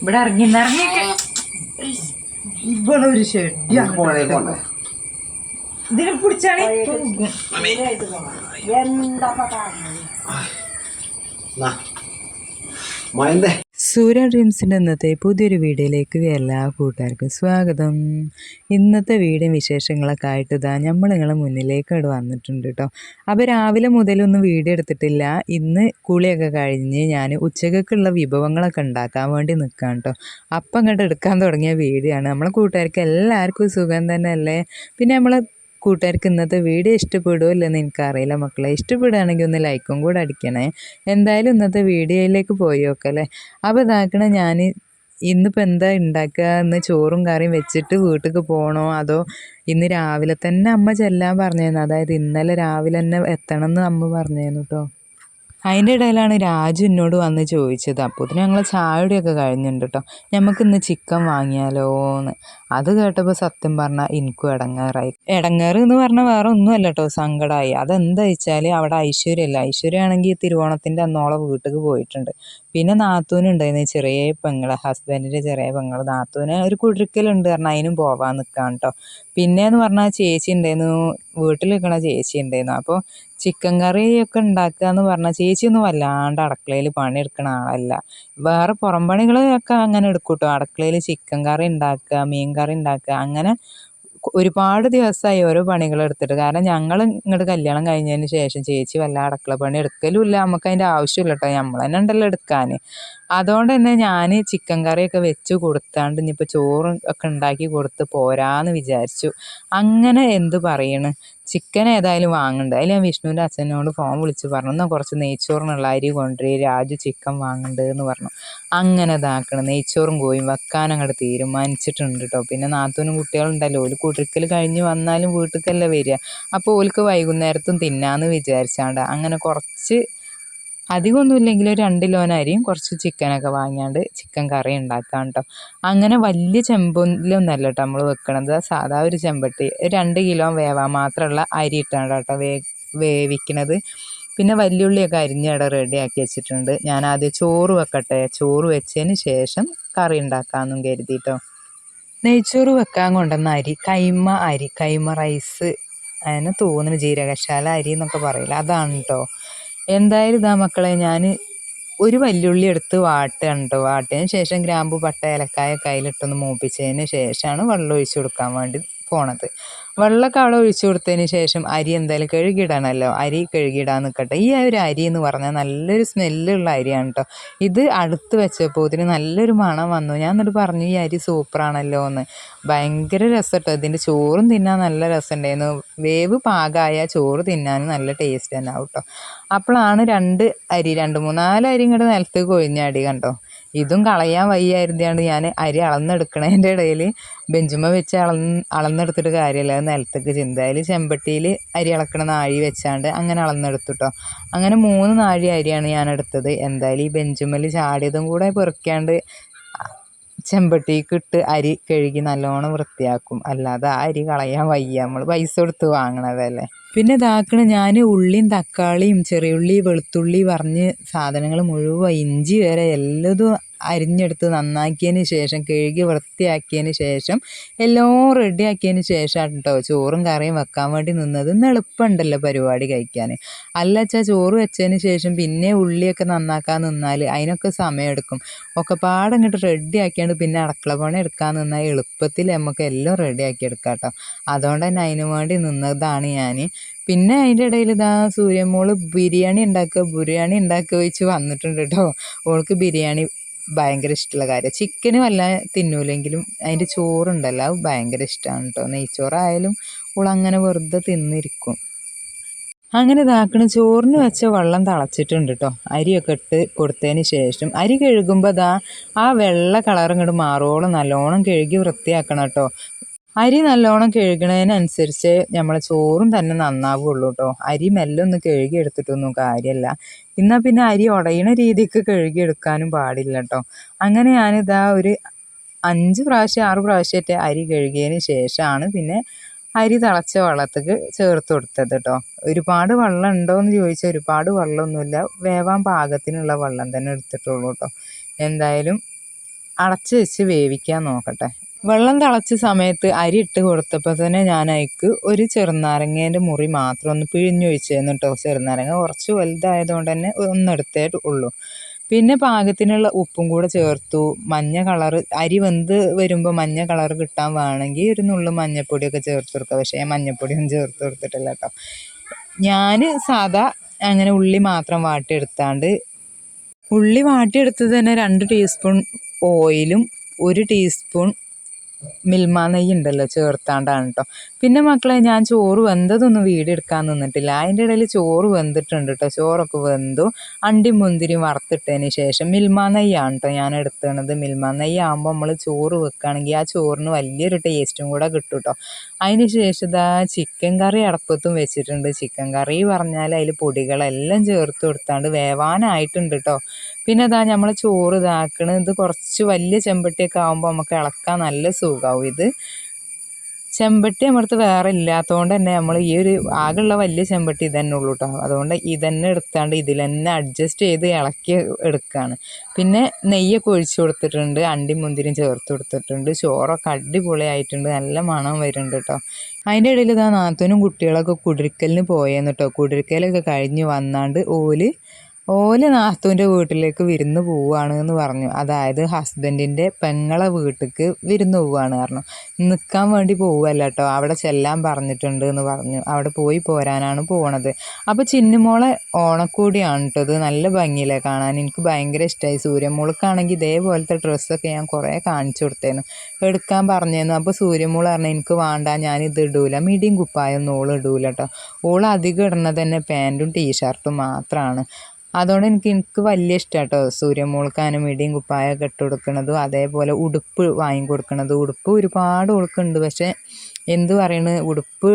ഇവിടെ ഇറങ്ങി ഇറങ്ങിയൊക്കെ. ഇവിടെ ഒരു ഷെഡ് ഇതിനെ പിടിച്ചാണ്. മയന്തേ. സൂര്യ ഡ്രീംസിന്റെ ഇന്നത്തെ പുതിയൊരു വീഡിയോയിലേക്ക് എല്ലാ കൂട്ടുകാർക്കും സ്വാഗതം. ഇന്നത്തെ വീഡിയോ വിശേഷങ്ങളൊക്കെ ആയിട്ട് ഇതാ നമ്മൾ നിങ്ങളെ മുന്നിലേക്ക് അവിടെ വന്നിട്ടുണ്ട് കേട്ടോ അപ്പോൾ രാവിലെ മുതലൊന്നും വീഡിയോ എടുത്തിട്ടില്ല. ഇന്ന് കുളിയൊക്കെ കഴിഞ്ഞ് ഞാൻ ഉച്ചക്കൊക്കെയുള്ള വിഭവങ്ങളൊക്കെ ഉണ്ടാക്കാൻ വേണ്ടി നിൽക്കാം കേട്ടോ അപ്പം അങ്ങോട്ട് എടുക്കാൻ തുടങ്ങിയ വീഡിയോ ആണ്. നമ്മളെ കൂട്ടുകാർക്ക് എല്ലാവർക്കും സുഖം തന്നെ അല്ലേ പിന്നെ നമ്മളെ കൂട്ടുകാർക്ക് ഇന്നത്തെ വീഡിയോ ഇഷ്ടപ്പെടുമോ ഇല്ലെന്ന് എനിക്കറിയില്ല. മക്കളെ ഇഷ്ടപ്പെടുകയാണെങ്കിൽ ഒന്ന് ലൈക്കും കൂടെ അടിക്കണേ. എന്തായാലും ഇന്നത്തെ വീഡിയോയിലേക്ക് പോയി നോക്കല്ലേ? അപ്പോൾ ഇതാക്കണ ഞാൻ ഇന്നിപ്പോൾ എന്താ ഉണ്ടാക്കുക? എന്ന് ചോറും കറിയും വെച്ചിട്ട് വീട്ടിലേക്ക് പോകണോ? അതോ ഇന്ന് രാവിലെ തന്നെ അമ്മ ചെല്ലാൻ പറഞ്ഞിരുന്നു. അതായത് ഇന്നലെ രാവിലെ തന്നെ എത്തണം എന്ന് അമ്മ പറഞ്ഞിരുന്നു കേട്ടോ. അതിന്റെ ഇടയിലാണ് രാജു എന്നോട് വന്ന് ചോദിച്ചത്. അപ്പോൾ ഞങ്ങൾ ചായയുടെയൊക്കെ കഴിഞ്ഞിട്ടുണ്ട് കേട്ടോ നമുക്ക് ഇന്ന് ചിക്കൻ വാങ്ങിയാലോ എന്ന് അത് കേട്ടപ്പോൾ സത്യം പറഞ്ഞാൽ എനിക്കും ഇടങ്ങേറായി ഇടങ്ങേറ് എന്ന് പറഞ്ഞാൽ വേറെ ഒന്നുമല്ല കേട്ടോ സങ്കടമായി അതെന്താ വെച്ചാൽ അവിടെ ഐശ്വര്യല്ല. ഐശ്വര്യമാണെങ്കിൽ തിരുവോണത്തിന്റെ അന്നോളെ വീട്ടിലേക്ക് പോയിട്ടുണ്ട്. പിന്നെ നാത്തൂനുണ്ടായിരുന്നു ചെറിയ പെങ്ങൾ ഹസ്ബൻഡിന്റെ ചെറിയ പെങ്ങൾ. നാത്തൂന് ഒരു കുടിരിക്കലുണ്ട് പറഞ്ഞാൽ അതിനും പോവാൻ നിൽക്കാം കേട്ടോ പിന്നെയെന്ന് പറഞ്ഞാൽ ചേച്ചി ഉണ്ടായിരുന്നു വീട്ടിൽ നിൽക്കണ ചേച്ചി ഉണ്ടായിരുന്നു. അപ്പോൾ ചിക്കൻ കറിയൊക്കെ ഉണ്ടാക്കുക എന്ന് പറഞ്ഞാൽ ചേച്ചിയൊന്നും വല്ലാണ്ട് അടുക്കളയിൽ പണിയെടുക്കണ ആളല്ല. വേറെ പുറം പണികളൊക്കെ അങ്ങനെ എടുക്കും കേട്ടോ അടുക്കളയിൽ ചിക്കൻ കറി ഉണ്ടാക്കുക മീൻ കറി ഉണ്ടാക്കുക അങ്ങനെ ഒരുപാട് ദിവസമായി ഓരോ പണികൾ എടുത്തിട്ട്. കാരണം ഞങ്ങൾ ഇങ്ങോട്ട് കല്യാണം കഴിഞ്ഞതിന് ശേഷം ചേച്ചി വല്ല അടുക്കള പണി എടുക്കലും ഇല്ല നമുക്ക് അതിന്റെ ആവശ്യമില്ല കേട്ടോ നമ്മൾ തന്നെ ഉണ്ടല്ലോ എടുക്കാൻ അതുകൊണ്ട് തന്നെ ഞാൻ ചിക്കൻ കറിയൊക്കെ വെച്ച് കൊടുത്താണ്ട് ഇനിയിപ്പോൾ ചോറ് ഒക്കെ ഉണ്ടാക്കി കൊടുത്ത് പോരാന്ന് വിചാരിച്ചു. അങ്ങനെ എന്ത് പറയണ്? ചിക്കൻ ഏതായാലും വാങ്ങണ്ട. അതിൽ ഞാൻ വിഷ്ണുവിന്റെ അച്ഛനോട് ഫോൺ വിളിച്ച് പറഞ്ഞു എന്നാൽ കുറച്ച് നെയ്ച്ചോറിനുള്ള അരി കൊണ്ടുവരി രാജു ചിക്കൻ വാങ്ങണ്ട് എന്ന് പറഞ്ഞു. അങ്ങനെ ഇതാക്കണം നെയ്ച്ചോറും കോയും വെക്കാൻ അങ്ങോട്ട് തീരുമാനിച്ചിട്ടുണ്ട് കേട്ടോ പിന്നെ നാത്തൂനും കുട്ടികളുണ്ടല്ലോ ഓൽ കുടുക്കൽ കഴിഞ്ഞ് വന്നാലും വീട്ടിലേക്കല്ലേ വരിക. അപ്പോൾ ഓൽക്ക് വൈകുന്നേരത്തും തിന്നാന്ന് വിചാരിച്ചാണ്ട് അങ്ങനെ കുറച്ച് അധികമൊന്നും ഇല്ലെങ്കിൽ ഒരു രണ്ട് കിലോന് അരിയും കുറച്ച് ചിക്കനൊക്കെ വാങ്ങിയാണ്ട് ചിക്കൻ കറി ഉണ്ടാക്കാം കേട്ടോ അങ്ങനെ വലിയ ചെമ്പിലൊന്നല്ല കേട്ടോ നമ്മൾ വെക്കണത്. സാധാ ഒരു ചെമ്പട്ടി. രണ്ട് കിലോ വേവാൻ മാത്രമുള്ള അരി ഇട്ടാണ് കേട്ടോ വേ വേവിക്കണത്. പിന്നെ വല്യുള്ളിയൊക്കെ റെഡി റെഡിയാക്കി വെച്ചിട്ടുണ്ട്. ഞാൻ ആദ്യം ചോറ് വെക്കട്ടെ. ചോറ് വെച്ചതിന് ശേഷം കറി ഉണ്ടാക്കാമെന്നും കരുതിയിട്ടോ നെയ്ച്ചോറ് വെക്കാൻ കൊണ്ടുവന്ന അരി കൈമ അരി കൈമ റൈസ് അതിന് തോന്നുന്നു ജീരകശാല അരി എന്നൊക്കെ പറയില്ല? അതാണ് കേട്ടോ എന്തായാലും ഇതാ മക്കളെ? ഞാൻ ഒരു വല്യുള്ളി എടുത്ത് വാട്ടുകയാണ് കേട്ടോ വാട്ടിയതിന് ശേഷം ഗ്രാമ്പു പട്ട ഏലക്കായ കയ്യിലിട്ടൊന്ന് മൂപ്പിച്ചതിന് ശേഷമാണ് വെള്ളം ഒഴിച്ചു കൊടുക്കാൻ വേണ്ടി പോണത്. വെള്ളമൊക്കെ അവിടെ ഒഴിച്ചു കൊടുത്തതിന് ശേഷം അരി എന്തായാലും കഴുകിയിടാനല്ലോ അരി കഴുകിയിടാൻ നിൽക്കട്ടെ ഈ ഒരു അരി എന്ന് പറഞ്ഞാൽ നല്ലൊരു സ്മെല്ലുള്ള അരിയാണ് കേട്ടോ ഇത് അടുത്ത് വെച്ചപ്പോൾ ഇതിന് നല്ലൊരു മണം വന്നു. ഞാൻ എന്നിട്ട് പറഞ്ഞു ഈ അരി സൂപ്പറാണല്ലോ എന്ന്. ഭയങ്കര രസം കേട്ടോ ഇതിന്റെ ചോറും തിന്നാൻ നല്ല രസമുണ്ടായിരുന്നു. വേവ് പാകമായ ചോറ് തിന്നാനും നല്ല ടേസ്റ്റ് തന്നെ ആവും കേട്ടോ അപ്പോഴാണ് രണ്ട് അരി രണ്ട് മൂന്നാൽ അരി ഇങ്ങോട്ട് നിലത്ത് കൊഴിഞ്ഞ അടി കണ്ടോ? ഇതും കളയാൻ വയ്യായിരുന്നാണ് ഞാൻ അരി അളന്നെടുക്കണതിന്റെ ഇടയിൽ ബെഞ്ചുമ്മ വെച്ച് അളന്ന് അളന്നെടുത്തിട്ട് കാര്യമില്ല നിലത്തേക്ക് ചിന്തായാലും ചെമ്പട്ടിയിൽ അരി അളക്കണ നാഴി വെച്ചാണ്ട് അങ്ങനെ അളന്നെടുത്തുട്ടോ. അങ്ങനെ മൂന്ന് നാഴി അരിയാണ് ഞാൻ എടുത്തത് എന്തായാലും ഈ ബെഞ്ചുമ്മൽ ചാടിയതും കൂടെ പെറുക്കാണ്ട് ചെമ്പട്ടിക്ക് ഇട്ട് അരി കഴുകി നല്ലോണം വൃത്തിയാക്കും. അല്ലാതെ ആ അരി കളയാൻ വയ്യ. നമ്മൾ പൈസ കൊടുത്ത് വാങ്ങണതല്ലേ. പിന്നെ ഇതാക്കണ ഞാൻ ഉള്ളിയും തക്കാളിയും ചെറിയുള്ളി വെളുത്തുള്ളി പറഞ്ഞ് സാധനങ്ങൾ മുഴുവൻ ഇഞ്ചി വരെ എല്ലതും അരിഞ്ഞെടുത്ത് നന്നാക്കിയതിന് ശേഷം കഴുകി വൃത്തിയാക്കിയതിന് ശേഷം എല്ലാം റെഡിയാക്കിയതിന് ശേഷമാണ് കേട്ടോ ചോറും കറിയും വെക്കാൻ വേണ്ടി നിന്നത്. എളുപ്പമുണ്ടല്ലോ പരിപാടി കഴിക്കാൻ. അല്ലച്ചാ ചോറ് വെച്ചതിന് ശേഷം പിന്നെ ഉള്ളിയൊക്കെ നന്നാക്കാൻ നിന്നാൽ അതിനൊക്കെ സമയമെടുക്കും. ഒക്കെ പാടെ ഇങ്ങോട്ട് റെഡിയാക്കിയാണ്ട് പിന്നെ അടുക്കള പണി എടുക്കാൻ നിന്നാൽ എളുപ്പത്തിൽ നമുക്ക് എല്ലാം റെഡിയാക്കി എടുക്കാം കേട്ടോ അതുകൊണ്ട് തന്നെ അതിന് വേണ്ടി നിന്നതാണ് ഞാൻ. പിന്നെ അതിന്റെ ഇടയിൽ ഇതാ സൂര്യമോൾ ബിരിയാണി ഉണ്ടാക്കുക ബിരിയാണി ഉണ്ടാക്കുക വെച്ച് വന്നിട്ടുണ്ട് കേട്ടോ ഓൾക്ക് ബിരിയാണി ഭയങ്കര ഇഷ്ടമുള്ള കാര്യം. ചിക്കനും അല്ല തിന്നൂലെങ്കിലും അതിന്റെ ചോറുണ്ടല്ലോ അത് ഭയങ്കര ഇഷ്ടമാണ് കേട്ടോ നെയ്ച്ചോറായാലും അങ്ങനെ വെറുതെ തിന്നിരിക്കും. അങ്ങനെ ഇതാക്കണ. ചോറിന് വെച്ച വെള്ളം തിളച്ചിട്ടുണ്ട് കേട്ടോ അരിയൊക്കെ ഇട്ട് കൊടുത്തതിന് ശേഷം അരി കഴുകുമ്പോൾ അതാ ആ വെള്ള കളർ ഇങ്ങോട്ട് മാറോളം നല്ലോണം കഴുകി വൃത്തിയാക്കണം കേട്ടോ അരി നല്ലോണം കഴുകണതിനനുസരിച്ച് നമ്മൾ ചോറും തന്നെ നന്നാവുള്ളൂ കേട്ടോ അരി മെല്ലെ ഒന്ന് കഴുകി എടുത്തിട്ടൊന്നും കാര്യമല്ല എന്നാൽ പിന്നെ അരി ഉടയണ രീതിക്ക് കഴുകി എടുക്കാനും പാടില്ല കേട്ടോ അങ്ങനെ ഞാനിതാ ഒരു അഞ്ച് പ്രാവശ്യം ആറ് പ്രാവശ്യമായിട്ട് അരി കഴുകിയതിന് ശേഷമാണ് പിന്നെ അരി തിളച്ച വെള്ളത്തേക്ക് ചേർത്ത് കൊടുത്തത് കേട്ടോ ഒരുപാട് വെള്ളം ഉണ്ടോ എന്ന് ചോദിച്ചാൽ ഒരുപാട് വെള്ളമൊന്നുമില്ല. വേവാൻ പാകത്തിനുള്ള വെള്ളം തന്നെ എടുത്തിട്ടുള്ളൂ കേട്ടോ എന്തായാലും അടച്ച് വെച്ച് വേവിക്കാൻ നോക്കട്ടെ. വെള്ളം തിളച്ച സമയത്ത് അരി ഇട്ട് കൊടുത്തപ്പോൾ തന്നെ ഞാൻ അതിക്ക് ഒരു ചെറുനാരങ്ങേന്റെ മുറി മാത്രം ഒന്ന് പിഴിഞ്ഞു പിഴിഞ്ഞൊഴിച്ചായിരുന്നു കേട്ടോ ചെറുനാരങ്ങ. കുറച്ച് വലുതായതുകൊണ്ട് തന്നെ ഒന്നെടുത്തേ ഉള്ളൂ. പിന്നെ പാകത്തിനുള്ള ഉപ്പും കൂടെ ചേർത്തു. മഞ്ഞ കളർ അരി വെന്ത് വരുമ്പോൾ മഞ്ഞ കളർ കിട്ടാൻ വേണമെങ്കിൽ ഒരു നുള്ളു മഞ്ഞപ്പൊടിയൊക്കെ ചേർത്ത് കൊടുക്കുക പക്ഷേ ഞാൻ മഞ്ഞപ്പൊടിയൊന്നും ചേർത്ത് കൊടുത്തിട്ടില്ല കേട്ടോ ഞാൻ സാധാ അങ്ങനെ ഉള്ളി മാത്രം വാട്ടിയെടുത്താണ്ട് ഉള്ളി വാട്ടിയെടുത്തത് തന്നെ രണ്ട് ടീസ്പൂൺ ഓയിലും ഒരു ടീസ്പൂൺ മിൽമ നെയ്യ് ഉണ്ടല്ലോ ചേർത്താണ്ടാണ് കേട്ടോ പിന്നെ മക്കളെ ഞാൻ ചോറ് വെന്തതൊന്നും വീഡിയോ എടുക്കാൻ നിന്നിട്ടില്ല. അതിന്റെ ഇടയിൽ ചോറ് വെന്തിട്ടുണ്ട് കേട്ടോ ചോറൊക്കെ വെന്തു. അണ്ടി മുന്തിരി വറുത്തിട്ടതിന് ശേഷം മിൽമ നെയ്യാണ് കേട്ടോ ഞാൻ എടുത്തണത് മിൽമ നെയ്യ് ആകുമ്പോൾ നമ്മൾ ചോറ് വെക്കുകയാണെങ്കിൽ ആ ചോറിന് വലിയൊരു ടേസ്റ്റും കൂടെ കിട്ടും കേട്ടോ അതിന് ശേഷം ഇതാ ചിക്കൻ കറി അടപ്പത്തും വെച്ചിട്ടുണ്ട്. ചിക്കൻ കറി പറഞ്ഞാൽ അതിൽ പൊടികളെല്ലാം ചേർത്ത് കൊടുത്താണ്ട് വേവാനായിട്ടുണ്ട് കേട്ടോ പിന്നെ ഇതാ നമ്മൾ ചോറ് ഇതാക്കണത് ഇത് കുറച്ച് വലിയ ചെമ്പട്ടിയൊക്കെ ആകുമ്പോൾ നമുക്ക് ഇളക്കാൻ നല്ല സുഖമാവും ഇത്. ചെമ്പട്ടി നമ്മളടുത്ത് വേറെ ഇല്ലാത്തതുകൊണ്ട് തന്നെ നമ്മൾ ഈ ഒരു ആകെയുള്ള വലിയ ചെമ്പട്ടി ഇതന്നെ ഉള്ളൂ കേട്ടോ അതുകൊണ്ട് ഇതന്നെ എടുത്താണ്ട് ഇതിൽ തന്നെ അഡ്ജസ്റ്റ് ചെയ്ത് ഇളക്കി എടുക്കുകയാണ് പിന്നെ നെയ്യൊക്കെ ഒഴിച്ചു കൊടുത്തിട്ടുണ്ട് അണ്ടി മുന്തിരിയും ചേർത്ത് കൊടുത്തിട്ടുണ്ട് ചോറൊക്കെ അടിപൊളിയായിട്ടുണ്ട് നല്ല മണം വരുന്നുണ്ട് കേട്ടോ അതിന്റെ ഇടയിൽ ഇതാ നാത്തനും കുട്ടികളൊക്കെ കുടിരിക്കലിന് പോയെന്ന് കേട്ടോ കുടിരിക്കലൊക്കെ കഴിഞ്ഞ് വന്നാണ്ട് ഓൽ ഓൽ നാത്തൂന്റെ വീട്ടിലേക്ക് വിരുന്ന് പോവുകയാണ് എന്ന് പറഞ്ഞു. അതായത് ഹസ്ബൻഡിന്റെ പെങ്ങളെ വീട്ടിലേക്ക് വിരുന്ന് പോവുകയാണ് കാരണം നിൽക്കാൻ വേണ്ടി പോവുകയല്ല കേട്ടോ അവിടെ ചെല്ലാൻ പറഞ്ഞിട്ടുണ്ട് എന്ന് പറഞ്ഞു. അവിടെ പോയി പോരാനാണ് പോണത്. അപ്പോൾ ചിന്നുമോളെ ഓണക്കൂടിയാണ് കേട്ടോ ഇത്. നല്ല ഭംഗിയിലെ കാണാൻ. എനിക്ക് ഭയങ്കര ഇഷ്ടമായി സൂര്യമോൾക്കാണെങ്കിൽ ഇതേപോലത്തെ ഡ്രസ്സൊക്കെ ഞാൻ കുറേ കാണിച്ചു കൊടുത്തേനു. എടുക്കാൻ പറഞ്ഞേന്നു അപ്പോൾ സൂര്യമോൾ പറഞ്ഞു എനിക്ക് വേണ്ട. ഞാനിത് ഇടൂല. മിടിയും കുപ്പായൊന്നും ഓൾ ഇടൂല കേട്ടോ ഓൾ അധികം ഇടുന്നത് തന്നെ പാന്റും ടീഷർട്ടും മാത്രമാണ് അതുകൊണ്ട് എനിക്ക് എനിക്ക് വലിയ ഇഷ്ടമാണ് കേട്ടോ സൂര്യമോൾക്കാനും മിടിയും കുപ്പായൊക്കെ ഇട്ട് കൊടുക്കണതും അതേപോലെ ഉടുപ്പ് വാങ്ങി ഉടുപ്പ് ഒരുപാട് ഉടുക്കുന്നുണ്ട് പക്ഷേ എന്തു പറയണ്? ഉടുപ്പ്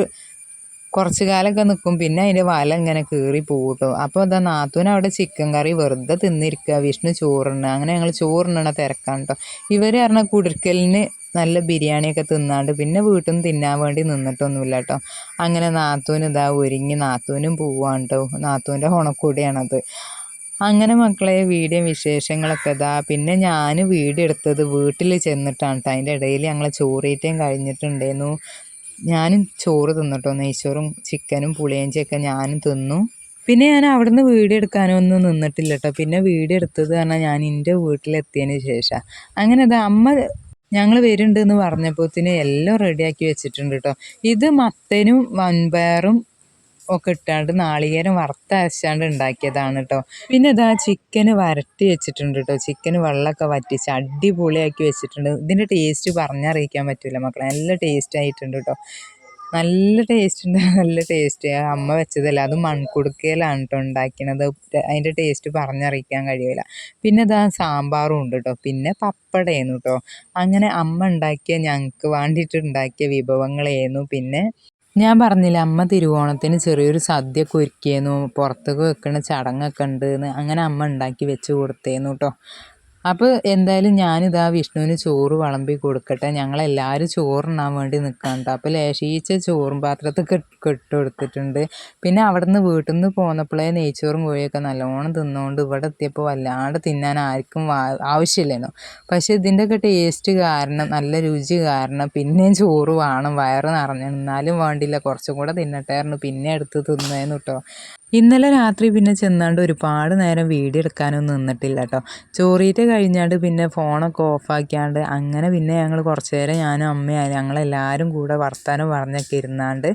കുറച്ച് കാലമൊക്കെ നിൽക്കും പിന്നെ അതിന്റെ വല ഇങ്ങനെ കീറി പോകട്ടോ. അപ്പോൾ അതാ നാത്തൂൻ അവിടെ ചിക്കൻ കറി വെറുതെ തിന്നിരിക്കുക വിഷ്ണു ചോറിന്. അങ്ങനെ ഞങ്ങൾ ചോറുണ്ണണ തിരക്കാണ് കേട്ടോ ഇവർ പറഞ്ഞാൽ കുടിർക്കലിന് നല്ല ബിരിയാണിയൊക്കെ തിന്നാണ്ട് പിന്നെ വീട്ടിൽ നിന്ന് തിന്നാൻ വേണ്ടി നിന്നിട്ടൊന്നുമില്ല കേട്ടോ അങ്ങനെ നാത്തൂൻ ഇതാ ഒരുങ്ങി നാത്തൂനും പോവാണ് കേട്ടോ നാത്തൂന്റെ ഉണക്കൂടിയാണത് അങ്ങനെ മക്കളെ വീഡിയോ വിശേഷങ്ങളൊക്കെ ഇതാ. പിന്നെ ഞാൻ വീഡിയോ എടുത്തത് വീട്ടിൽ ചെന്നിട്ടാണ് കേട്ടോ അതിന്റെ ഇടയിൽ ഞങ്ങൾ ചോറീറ്റയും കഴിഞ്ഞിട്ടുണ്ടായിരുന്നു. ഞാനും ചോറ് തിന്നിട്ടോ. നെയ്ച്ചോറും ചിക്കനും പുളിയഞ്ചിയൊക്കെ ഞാനും തിന്നു. പിന്നെ ഞാൻ അവിടുന്ന് വീഡിയോ എടുക്കാനൊന്നും നിന്നിട്ടില്ല കേട്ടോ പിന്നെ വീഡിയോ എടുത്തത് പറഞ്ഞാൽ ഞാൻ എന്റെ വീട്ടിലെത്തിയതിന് ശേഷം അങ്ങനെ അത് അമ്മ ഞങ്ങൾ വരുന്നുണ്ട് എന്ന് പറഞ്ഞപ്പോത്തിന് എല്ലാം റെഡിയാക്കി വെച്ചിട്ടുണ്ട് കേട്ടോ ഇത് മത്തനും വൻപയറും ഒക്കെ ഇട്ടാണ്ട് നാളികേരം വറുത്തരച്ചാണ്ട് ഉണ്ടാക്കിയതാണ് കേട്ടോ പിന്നെ ഇതാ ചിക്കന് വരട്ടി വെച്ചിട്ടുണ്ട് കേട്ടോ ചിക്കന് വെള്ളമൊക്കെ വറ്റിച്ച് അടിപൊളിയാക്കി വെച്ചിട്ടുണ്ട്. ഇതിന്റെ ടേസ്റ്റ് പറഞ്ഞറിയിക്കാൻ പറ്റില്ല മക്കളെ. നല്ല ടേസ്റ്റ് ആയിട്ടുണ്ട് കേട്ടോ നല്ല ടേസ്റ്റ് ഉണ്ട് നല്ല ടേസ്റ്റ് അമ്മ വെച്ചതല്ല അത് മൺകുടുക്കയിലാണ് കേട്ടോ ഉണ്ടാക്കണത്. അതിന്റെ ടേസ്റ്റ് പറഞ്ഞറിയിക്കാൻ കഴിയില്ല പിന്നെ ഇതാ സാമ്പാറും ഉണ്ട് കേട്ടോ പിന്നെ പപ്പടമായിരുന്നു കേട്ടോ അങ്ങനെ അമ്മ ഉണ്ടാക്കിയ ഞങ്ങൾക്ക് വേണ്ടിയിട്ട് ഉണ്ടാക്കിയ വിഭവങ്ങളായിരുന്നു പിന്നെ ഞാൻ പറഞ്ഞില്ല അമ്മ തിരുവോണത്തിന് ചെറിയൊരു സദ്യയൊക്കെ ഒരുക്കിയിരുന്നു പുറത്തൊക്കെ വെക്കുന്ന ചടങ്ങൊക്കെ ഉണ്ട് അങ്ങനെ അമ്മ ഉണ്ടാക്കി വെച്ച് കൊടുത്തേന്നു കേട്ടോ അപ്പോൾ എന്തായാലും ഞാനിതാ വിഷ്ണുവിന് ചോറ് വിളമ്പി കൊടുക്കട്ടെ. ഞങ്ങളെല്ലാവരും ചോറുണ്ണാൻ വേണ്ടി നിൽക്കാണ്ട് അപ്പോൾ ലേശീച്ച ചോറും പാത്രത്തിൽ ഇട്ട് കൊടുത്തിട്ടുണ്ട്. പിന്നെ അവിടെ നിന്ന് വീട്ടിൽ നിന്ന് പോന്നപ്പോഴേ നെയ്ച്ചോറും കോഴിയൊക്കെ നല്ലോണം തിന്നുകൊണ്ട് ഇവിടെ എത്തിയപ്പോൾ വല്ലാണ്ട് തിന്നാൻ ആർക്കും ആവശ്യമില്ലേനോ? പക്ഷേ പക്ഷേ ഇതിന്റെയൊക്കെ ടേസ്റ്റ് കാരണം നല്ല രുചി കാരണം പിന്നെയും ചോറ് വേണം. വയറ് നിറഞ്ഞു എന്നാലും വേണ്ടില്ല. കുറച്ചും കൂടെ തിന്നട്ടായിരുന്നു പിന്നെ എടുത്ത് തിന്നേന്നു കേട്ടോ ഇന്നലെ രാത്രി പിന്നെ ചെന്നാണ്ട് ഒരുപാട് നേരം വീഡിയോ എടുക്കാനൊന്നും നിന്നിട്ടില്ല കേട്ടോ ചോറീറ്റ് കഴിഞ്ഞാണ്ട് പിന്നെ ഫോണൊക്കെ ഓഫാക്കിയാണ്ട് അങ്ങനെ പിന്നെ ഞങ്ങൾ കുറച്ച് നേരം ഞാനും അമ്മയും ഞങ്ങളെല്ലാവരും കൂടെ വർത്താനം പറഞ്ഞൊക്കെ ഇരുന്നാണ്ട്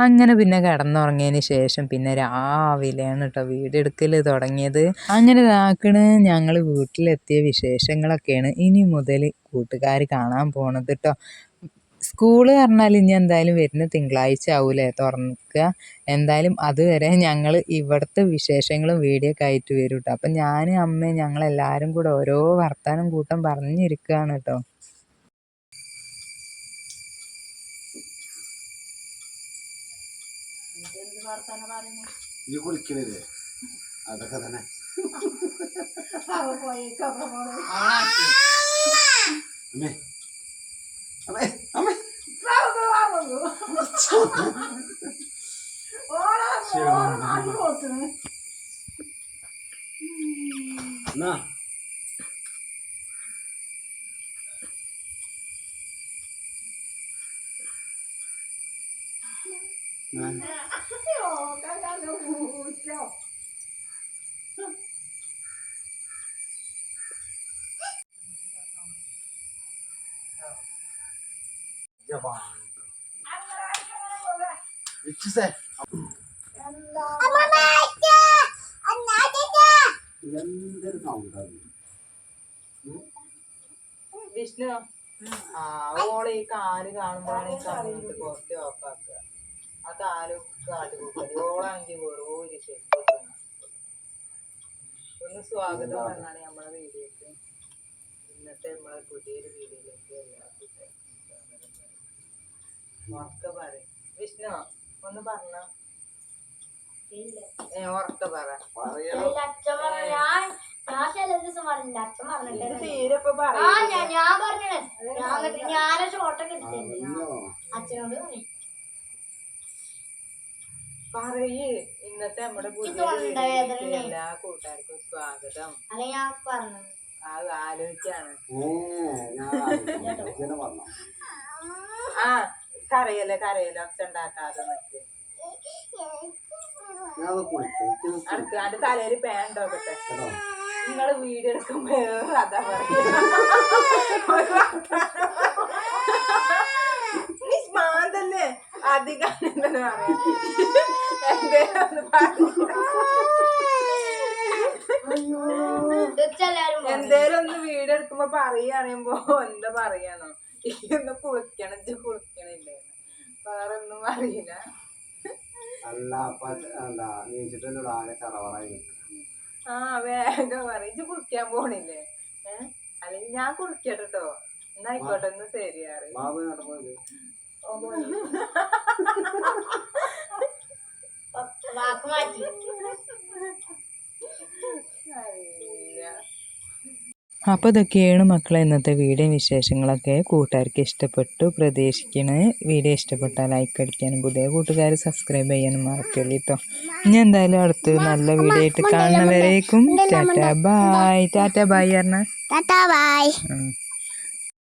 അങ്ങനെ പിന്നെ കിടന്നുറങ്ങിയതിന് ശേഷം പിന്നെ രാവിലെയാണ് കേട്ടോ വീഡിയോ എടുക്കൽ തുടങ്ങിയത്. അങ്ങനെ ഇതാക്കണ് ഞങ്ങൾ വീട്ടിലെത്തിയ വിശേഷങ്ങളൊക്കെയാണ് ഇനി മുതൽ കൂട്ടുകാർ കാണാൻ പോണത് കേട്ടോ സ്കൂൾ പറഞ്ഞാൽ ഇനി എന്തായാലും വരുന്ന തിങ്കളാഴ്ച ആവൂലേ തുറക്കുക എന്തായാലും അതുവരെ ഞങ്ങൾ ഇവിടുത്തെ വിശേഷങ്ങളും വീഡിയോ ഒക്കെ ആയിട്ട് വരും കേട്ടോ അപ്പം ഞാനും അമ്മയും ഞങ്ങളെല്ലാവരും കൂടെ ഓരോ വർത്താനം കൂട്ടം പറഞ്ഞിരിക്കുകയാണ് കേട്ടോ. അതൊക്കെ തന്നെ. അമ്മേ അമ്മേ അമ്മേ എന്നാ ഞാൻ ജവാൻ ഇച്ഛസേ എന്തൊരു സൗണ്ടാണ് വിഷ്ണു ഓളെ ഈ കാൽ കാണുമ്പോഴാണ് ഈ കമ്പ്യൂട്ടർ പുറത്ത് ഓഫാക്കുക ആ കാൽ കാട്ടുകൂട്ടൽ ഓളാണെങ്കിൽ വെറും ഒരു ഒന്ന് സ്വാഗതം പറഞ്ഞാണ് നമ്മളെ വീഡിയോക്ക് ഇന്നത്തെ നമ്മളെ പുതിയൊരു വീഡിയോയിലേക്ക് എല്ലാവർക്കും ഉറക്കെ പറയും. വിഷ്ണു ഒന്ന് പറഞ്ഞ. പറ. പറഞ്ഞിട്ട് തീരെ ഇപ്പൊ ആ ഞാൻ ഞാൻ പറഞ്ഞേ ഞാൻ എന്നിട്ട് ഞാനെ ഷോട്ടൊക്കെ എടുത്തിട്ടുണ്ട് അച്ഛനോട് പറഞ്ഞു. പറയേ. ഇന്നത്തെ നമ്മുടെ പുതിയ. എല്ലാ കൂട്ടുകാർക്കും സ്വാഗതം. അല്ലെ ഞാൻ പറഞ്ഞു അത് ആലോചിക്കാണ് ആ കരയല്ലേ കരയല ഒച്ച ഉണ്ടാക്കാതെ അടുത്ത പേണ്ടോ അടുത്ത് അതിന്റെ തലയിൽ പേണ്ടോക്കട്ടെ കേട്ടോ നിങ്ങൾ വീഡിയോ എടുക്കുമ്പോ അതാ പറയാ. തന്നെ അധികം എന്തെന്ന് പറയാ. എന്തേലും ഒന്ന് പറഞ്ഞ്. തീർച്ചയായും എന്തേലും ഒന്ന് വീഡിയോ എടുക്കുമ്പോ പറയുമ്പോ എന്താ പറയാന്നോ? ഈ ഒന്ന് കുളിക്കണം ഇജ്ജ് കുളിക്കണില്ലേ? വേറെ ഒന്നും അറിയില്ല. അല്ല അപ്പൊ എന്താ നീച്ചിട്ട് ആകെ ആ വേഗം പറയും ഇജ്ജ് കുളിക്കാൻ പോണില്ലേ? ഏഹ് അല്ലെങ്കിൽ ഞാൻ കുളിക്കട്ടെ കേട്ടോ എന്നായിക്കോട്ടെ ഒന്ന് ശരിയാറ് ബാബു പോയത്? വാക്ക് മാറ്റി അറിയില്ല അപ്പോൾ ഇതൊക്കെയാണ് മക്കളെ ഇന്നത്തെ വീഡിയോ വിശേഷങ്ങളൊക്കെ. കൂട്ടുകാർക്ക് ഇഷ്ടപ്പെട്ടു പ്രതീക്ഷിക്കണേ. വീഡിയോ ഇഷ്ടപ്പെട്ടാൽ ലൈക്ക് അടിക്കാനും പുതിയ കൂട്ടുകാർ സബ്സ്ക്രൈബ് ചെയ്യാനും മറക്കല്ലേ കേട്ടോ. ഇനി എന്തായാലും അടുത്തൊരു നല്ല വീഡിയോ ആയിട്ട് കാണുന്നവരേക്കും ടാറ്റ ബായ് ടാറ്റ ബായ് പറഞ്ഞ ടാറ്റാ.